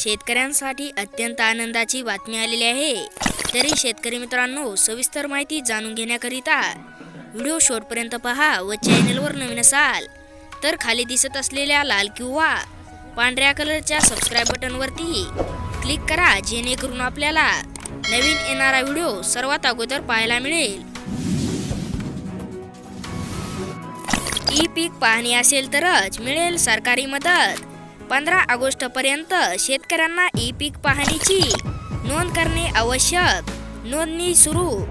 शेतकऱ्यांसाठी अत्यंत आनंदाची बातमी आलेली आहे. तरी शेतकरी मित्रांनो सविस्तर माहिती जाणून घेण्याकरिता व्हिडिओ शॉर्टपर्यंत पहा व चॅनलवर नवीन असाल तर खाली दिसत असलेल्या लाल किंवा पांढऱ्या कलरच्या सबस्क्राईब बटनवरती क्लिक करा जेणेकरून आपल्याला नवीन येणारा व्हिडिओ सर्वात अगोदर पाहायला मिळेल. ई पीक पाहणी असेल तरच मिळेल सरकारी मदत. पंधरा ऑगस्ट पर्यंत शेतकऱ्यांना ई पीक पाहणीची नोंद करणे आवश्यक. नोंदणी सुरू.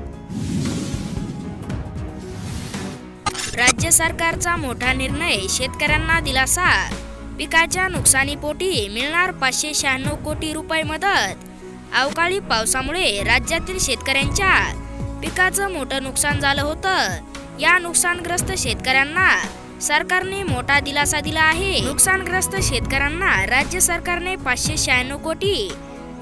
राज्य सरकारचा मोठा निर्णय शेतकऱ्यांना दिलासा. पिकाच्या नुकसानीपोटी मिळणार पाचशे शहाण्णव कोटी रुपये मदत. अवकाळी पावसामुळे राज्यातील शेतकऱ्यांच्या पिकाचं मोठं नुकसान झालं होतं. या नुकसानग्रस्त शेतकऱ्यांना सरकारने मोठा दिलासा दिला आहे. नुकसानग्रस्त शेतकऱ्यांना राज्य सरकारने पाचशे शहाण्णव कोटी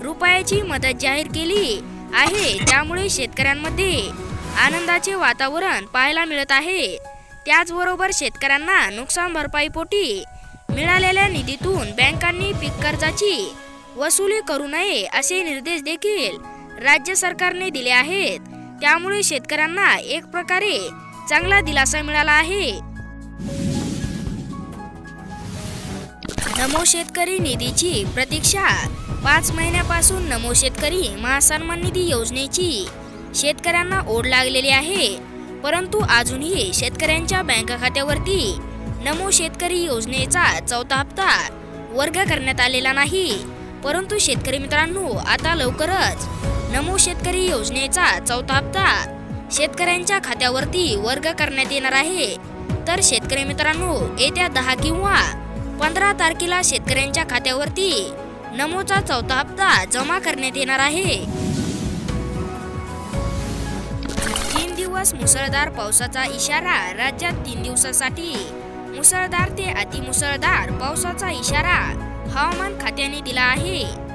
रुपयाची मदत जाहीर केली आहे. त्यामुळे शेतकऱ्यांमध्ये आनंदाचे वातावरण पाहायला मिळत आहे. त्याचबरोबर शेतकऱ्यांना नुकसान भरपाईपोटी मिळालेल्या निधीतून बँकांनी पीक कर्जाची वसुली करू नये असे निर्देश देखील राज्य सरकारने दिले आहेत. त्यामुळे शेतकऱ्यांना एक प्रकारे चांगला दिलासा मिळाला आहे. नमो शेतकरी निधीची प्रतीक्षा. पाच महिन्यापासून नमो शेतकरी महासन्मान निधी योजनेची शेतकऱ्यांना ओढ लागलेली आहे. परंतु अजूनही शेतकऱ्यांच्या बँक खात्यावरती नमो शेतकरी योजनेचा चौथा हप्ता वर्ग करण्यात आलेला नाही. परंतु शेतकरी मित्रांनो आता लवकरच नमो शेतकरी योजनेचा चौथा हप्ता शेतकऱ्यांच्या खात्यावरती वर्ग करण्यात येणार आहे. तर शेतकरी मित्रांनो येत्या दहा किंवा पंधरा तारखेला शेतकऱ्यांच्या खात्यावरती नमोचा चौथा हप्ता जमा करण्यात येणार आहे. तीन दिवस मुसळधार पावसाचा इशारा राज्यात तीन दिवसासाठी. मुसळधार ते अतिमुसळधार पावसाचा इशारा हवामान खात्याने दिला आहे.